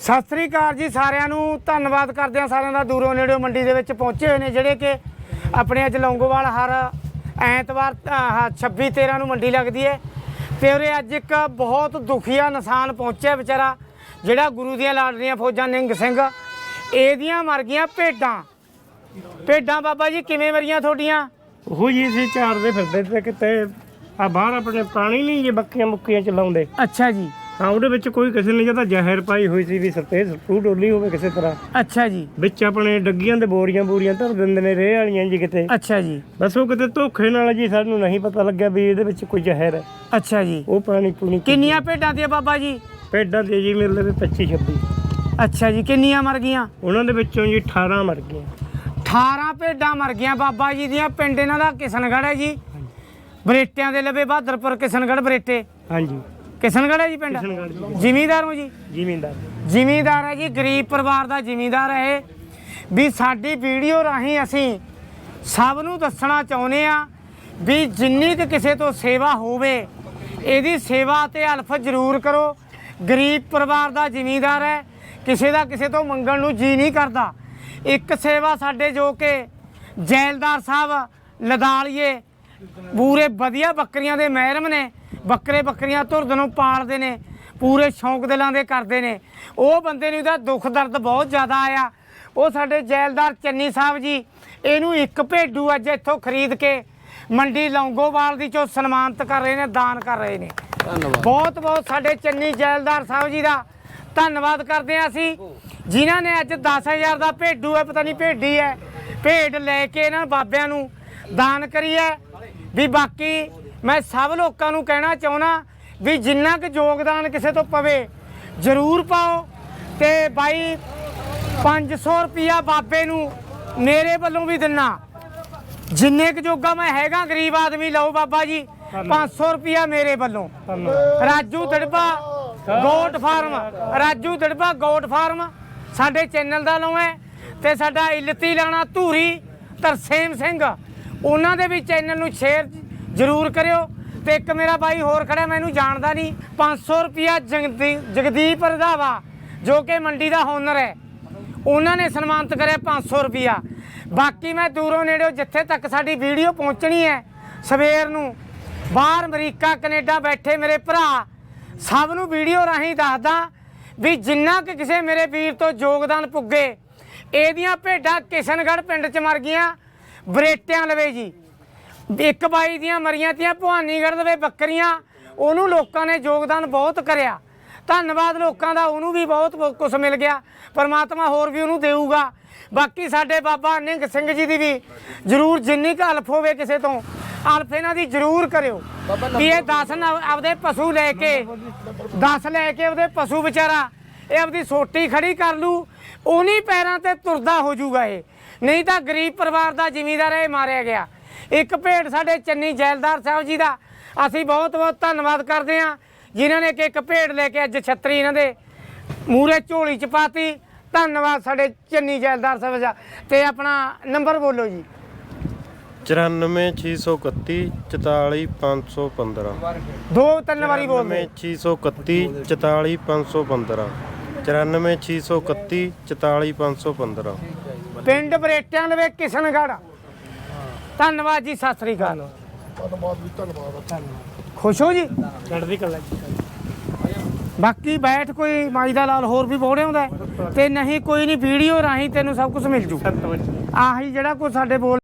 ਸਤਿ ਸ੍ਰੀ ਅਕਾਲ ਜੀ ਸਾਰਿਆਂ ਨੂੰ ਧੰਨਵਾਦ ਕਰਦੇ ਹਾਂ ਸਾਰਿਆਂ ਦਾ ਦੂਰੋਂ ਨੇੜਿਓਂ ਮੰਡੀ ਦੇ ਵਿੱਚ ਪਹੁੰਚੇ ਹੋਏ ਨੇ ਜਿਹੜੇ ਕਿ ਆਪਣੇ ਅੱਜ ਲੌਂਗੋਵਾਲ ਹਰ ਐਤਵਾਰ ਆਹ 26 13 ਨੂੰ ਮੰਡੀ ਲੱਗਦੀ ਹੈ। ਤੇ ਉਰੇ ਅੱਜ ਇੱਕ ਬਹੁਤ ਦੁਖੀਆ ਇਨਸਾਨ ਪਹੁੰਚਿਆ ਵਿਚਾਰਾ ਜਿਹੜਾ ਗੁਰੂ ਦੀਆਂ ਲਾਡਲੀਆਂ ਫੌਜਾਂ ਨਿੰਗ ਸਿੰਘ ਇਹਦੀਆਂ ਮਰ ਗਈਆਂ ਭੇਡਾਂ। ਭੇਡਾਂ ਬਾਬਾ ਜੀ ਕਿਵੇਂ ਮਰੀਆਂ ਤੁਹਾਡੀਆਂ? ਉਹ ਜੀ ਸੀ ਚਾਰਦੇ ਫਿਰਦੇ ਤੇ ਕਿਤੇ ਆ ਬਾਹਰ ਆਪਣੇ ਪਾਣੀ ਨਹੀਂ ਜੇ ਬੱਕੀਆਂ ਮੁੱਕੀਆਂ ਚਲਾਉਂਦੇ। ਅੱਛਾ ਜੀ। ਹਾਂ ਉਹਦੇ ਵਿੱਚ ਕੋਈ ਕਿਸੇ ਨੇ ਜਦੋਂ ਜ਼ਹਿਰ ਪਾਈ ਹੋਈ ਸੀ ਵੀ ਸਰਤੇ ਸਪੂ ਡੋਲੀ ਹੋਵੇ ਕਿਸੇ ਤਰ੍ਹਾਂ। ਅੱਛਾ ਜੀ। ਵਿੱਚ ਆਪਣੇ ਡੱਗੀਆਂ ਦੇ ਬੋਰੀਆਂ ਬੋਰੀਆਂ ਧਰ ਦਿੰਦੇ ਨੇ ਰੇਹ ਵਾਲੀਆਂ ਜੀ ਕਿਤੇ। ਅੱਛਾ ਜੀ। ਬਸ ਉਹ ਕਿਤੇ ਧੋਖੇ ਨਾਲ ਜੀ ਸਾਨੂੰ ਨਹੀਂ ਪਤਾ ਲੱਗਿਆ ਵੀ ਇਹਦੇ ਵਿੱਚ ਕੋਈ ਜ਼ਹਿਰ ਹੈ। ਅੱਛਾ ਜੀ। ਉਹ ਪਾਣੀ ਪੂਣੀ ਕਿੰਨੀਆਂ ਭੇਡਾਂ ਦੀਆਂ ਬਾਬਾ ਜੀ? ਪੇਡਾਂ ਦੇ ਜੀ ਮੇਰੇ ਲਈ 25 26 ਅੱਛਾ ਜੀ ਕਿੰਨੀਆਂ ਮਰ ਗਈਆਂ? ਉਹਨਾਂ ਦੇ ਵਿੱਚੋਂ ਜੀ 18 ਮਰ ਗਏ 18 ਭੇਡਾਂ ਮਰ ਗਈਆਂ ਬਾਬਾ ਜੀ ਦੀਆਂ ਪਿੰਡ ਇਹਨਾਂ ਦਾ ਕਿਸ਼ਨਗੜ੍ਹ ਹੈ ਜੀ। ਬਰੇਟਿਆਂ ਦੇ ਲਵੇ ਬਹਾਦਰਪੁਰ ਕਿਸ਼ਨਗੜ੍ਹ ਬਰੇਟੇ। ਹਾਂਜੀ। ਕਿਸ਼ਨਗੜ੍ਹ ਹੈ ਜੀ ਪਿੰਡ? ਕਿਸ਼ਨਗੜ੍ਹ ਜੀ। ਜ਼ਿਮੀਂਦਾਰ ਹੋ ਜੀ? ਜ਼ਿਮੀਂਦਾਰ। ਜ਼ਿਮੀਂਦਾਰ ਹੈ ਜੀ ਗਰੀਬ ਪਰਿਵਾਰ ਦਾ ਜ਼ਿਮੀਂਦਾਰ ਹੈ ਇਹ। ਵੀ ਸਾਡੀ ਵੀਡੀਓ ਰਾਹੀਂ ਅਸੀਂ ਸਭ ਨੂੰ ਦੱਸਣਾ ਚਾਹੁੰਦੇ ਆ ਵੀ ਜਿੰਨੀ ਕੁ ਕਿਸੇ ਤੋਂ ਸੇਵਾ ਹੋਵੇ ਇਹਦੀ ਸੇਵਾ ਤੇ ਹਲਫ ਜ਼ਰੂਰ ਕਰੋ। ਗਰੀਬ ਪਰਿਵਾਰ ਦਾ ਜ਼ਿਮੀਂਦਾਰ ਹੈ ਕਿਸੇ ਦਾ ਕਿਸੇ ਤੋਂ ਮੰਗਣ ਨੂੰ ਜੀ ਨਹੀਂ ਕਰਦਾ। ਇੱਕ ਸੇਵਾ ਸਾਡੇ ਜੋ ਕਿ ਜੈਲਦਾਰ ਸਾਹਿਬ ਲਦਾਲੀਏ ਪੂਰੇ ਵਧੀਆ ਬੱਕਰੀਆਂ ਦੇ ਮਹਿਰਮ ਨੇ। ਬੱਕਰੇ ਬੱਕਰੀਆਂ ਧੁਰਦ ਨੂੰ ਪਾਲਦੇ ਨੇ ਪੂਰੇ ਸ਼ੌਂਕ ਦਿਲਾਂ ਦੇ ਕਰਦੇ ਨੇ। ਉਹ ਬੰਦੇ ਨੂੰ ਇਹਦਾ ਦੁੱਖ ਦਰਦ ਬਹੁਤ ਜ਼ਿਆਦਾ ਆਇਆ। ਉਹ ਸਾਡੇ ਜੈਲਦਾਰ ਚੰਨੀ ਸਾਹਿਬ ਜੀ ਇਹਨੂੰ ਇੱਕ ਭੇਡੂ ਅੱਜ ਇੱਥੋਂ ਖਰੀਦ ਕੇ ਮੰਡੀ ਲੌਂਗੋਵਾਲ ਦੀ ਚੋਂ ਸਨਮਾਨਿਤ ਕਰ ਰਹੇ ਨੇ ਦਾਨ ਕਰ ਰਹੇ ਨੇ। ਬਹੁਤ ਬਹੁਤ ਸਾਡੇ ਚੰਨੀ ਜੈਲਦਾਰ ਸਾਹਿਬ ਜੀ ਦਾ ਧੰਨਵਾਦ ਕਰਦੇ ਹਾਂ ਅਸੀਂ ਜਿਨ੍ਹਾਂ ਨੇ ਅੱਜ 10000 ਦਾ ਭੇਡੂ ਹੈ ਪਤਾ ਨਹੀਂ ਭੇਡੀ ਹੈ। ਭੇਡ ਲੈ ਕੇ ਇਹਨਾਂ ਬਾਬਿਆਂ ਨੂੰ ਦਾਨ ਕਰੀ ਹੈ। ਵੀ ਬਾਕੀ ਮੈਂ ਸਭ ਲੋਕਾਂ ਨੂੰ ਕਹਿਣਾ ਚਾਹੁੰਦਾ ਵੀ ਜਿੰਨਾ ਕੁ ਯੋਗਦਾਨ ਕਿਸੇ ਤੋਂ ਪਵੇ ਜ਼ਰੂਰ ਪਾਓ ਤੇ ਬਾਈ 500 ਰੁਪਿਆ ਬਾਬੇ ਨੂੰ ਮੇਰੇ ਵੱਲੋਂ ਵੀ ਦਿੰਨਾ। ਜਿੰਨੇ ਕੁ ਜੋਗਾ ਮੈਂ ਹੈਗਾ ਗਰੀਬ ਆਦਮੀ ਲਓ ਬਾਬਾ ਜੀ 500 ਰੁਪਿਆ ਮੇਰੇ ਵੱਲੋਂ। Raju Darba goat farm. Raju Darba goat farm. ਸਾਡੇ ਚੈਨਲ ਦਾ ਨਾਮ ਹੈ ਤੇ ਸਾਡਾ ਇਲਤੀ ਲਾਣਾ ਧੂਰੀ ਤਰਸੇਮ ਸਿੰਘ। ਉਹਨਾਂ ਦੇ ਵੀ ਚੈਨਲ ਨੂੰ ਸ਼ੇਅਰ ਜ਼ਰੂਰ ਕਰਿਓ। ਤੇ ਇੱਕ ਮੇਰਾ ਬਾਈ ਹੋਰ ਖੜਾ, ਮੈਨੂੰ ਜਾਣਦਾ ਨਹੀਂ। 500 ਰੁਪਿਆ ਜਗਦੀ- ਜਗਦੀਪ ਰਧਾਵਾ, ਜੋ ਕਿ ਮੰਡੀ ਦਾ ਹੋਨਰ ਹੈ। ਉਹਨਾਂ ਨੇ ਸਨਮਾਨਿਤ ਕਰਿਆ 500 ਰੁਪਿਆ ਬਾਕੀ ਮੈਂ ਦੂਰੋਂ ਨੇੜਿਓਂ ਜਿੱਥੇ ਤੱਕ ਸਾਡੀ ਵੀਡੀਓ ਪਹੁੰਚਣੀ ਹੈ, ਸਵੇਰ ਨੂੰ, ਬਾਹਰ ਅਮਰੀਕਾ, ਕੈਨੇਡਾ ਬੈਠੇ ਮੇਰੇ ਭਰਾ। ਸਭ ਨੂੰ ਵੀਡੀਓ ਰਾਹੀਂ ਦੱਸਦਾ ਵੀ ਜਿੰਨਾ ਕਿ ਕਿਸੇ ਮੇਰੇ ਵੀਰ ਤੋਂ ਯੋਗਦਾਨ ਪੁੱਗੇ, ਇਹਦੀਆਂ ਭੇਡਾਂ ਕਿਸ਼ਨਗੜ੍ਹ ਪਿੰਡ 'ਚ ਮਰ ਗਈਆਂ। ਬਰੇਟਿਆਂ ਲਵੇ ਜੀ। ਇੱਕ ਬਾਈ ਦੀਆਂ ਮਰੀਆਂ ਤੀਆਂ ਭਵਾਨੀਗੜ੍ਹ ਦੇ ਬੱਕਰੀਆਂ ਉਹਨੂੰ ਲੋਕਾਂ ਨੇ ਯੋਗਦਾਨ ਬਹੁਤ ਕਰਿਆ। ਧੰਨਵਾਦ ਲੋਕਾਂ ਦਾ ਉਹਨੂੰ ਵੀ ਬਹੁਤ ਕੁਝ ਮਿਲ ਗਿਆ। ਪਰਮਾਤਮਾ ਹੋਰ ਵੀ ਉਹਨੂੰ ਦੇਊਗਾ। ਬਾਕੀ ਸਾਡੇ ਬਾਬਾ ਨਿੰਗ ਸਿੰਘ ਜੀ ਦੀ ਵੀ ਜ਼ਰੂਰ ਜਿੰਨੀ ਕੁ ਹਲਫ ਹੋਵੇ ਕਿਸੇ ਤੋਂ ਹਲਫ ਇਹਨਾਂ ਦੀ ਜ਼ਰੂਰ ਕਰਿਓ। ਵੀ ਇਹ 10 ਆਪਦੇ ਪਸ਼ੂ ਲੈ ਕੇ 10 ਲੈ ਕੇ ਉਹਦੇ ਪਸ਼ੂ ਵਿਚਾਰਾ ਇਹ ਆਪਦੀ ਸੋਟੀ ਖੜੀ ਕਰ ਲੂ ਉਨੀ ਪੈਰਾਂ ਤੇ ਤੁਰਦਾ ਹੋ ਜਾਊਗਾ ਇਹ। ਨਹੀਂ ਤਾਂ ਗਰੀਬ ਪਰਿਵਾਰ ਦਾ ਜ਼ਿਮੀਂਦਾਰ ਇਹ ਮਾਰਿਆ ਗਿਆ। ਇੱਕ ਭੇਡ ਸਾਡੇ ਚੰਨੀ ਜੈਲਦਾਰ ਸਾਹਿਬ ਜੀ ਦਾ। ਅਸੀਂ ਬਹੁਤ ਬਹੁਤ ਧੰਨਵਾਦ ਕਰਦੇ ਹਾਂ ਜਿਨ੍ਹਾਂ ਨੇ ਕਿ ਇੱਕ ਭੇਡ ਲੈ ਕੇ ਅੱਜ ਛਤਰੀ ਇਹਨਾਂ ਦੇ ਮੂਰੇ ਝੋਲੀ ਚ ਪਾਤੀ। ਧੰਨਵਾਦ ਸਾਡੇ ਚੰਨੀ ਜੈਲਦਾਰ ਸਾਹਿਬ ਦਾ। ਤੇ ਆਪਣਾ ਨੰਬਰ ਬੋਲੋ ਜੀ। 94631 44515 ਦੋ ਤਿੰਨ ਵਾਰੀ ਬੋਲ ਦਿਓ 94631 44515 94631 44515 ਪਿੰਡ ਬਰੇਟਿਆਂ ਲਵੇ ਕਿਸ਼ਨਗੜ੍ਹ। ਧੰਨਵਾਦ ਜੀ ਸਤਿ ਸ੍ਰੀ ਅਕਾਲ। ਖੁਸ਼ ਹੋ ਜੀ? ਚੜ੍ਹਦੀ ਕਲਾ ਜੀ ਬਾਕੀ ਬੈਠ ਕੋਈ ਮਾਈ ਦਾ ਲਾਲ ਹੋਰ ਵੀ ਬੋੜੇ ਆਉਂਦਾ ਹੈ। ਤੇ ਨਹੀਂ ਕੋਈ ਨਹੀਂ ਵੀਡੀਓ ਰਾਹੀਂ ਤੈਨੂੰ ਸਭ ਕੁਝ ਮਿਲ ਜੂ। ਆਹੀ ਜਿਹੜਾ ਕੋਈ ਸਾਡੇ ਬੋਲ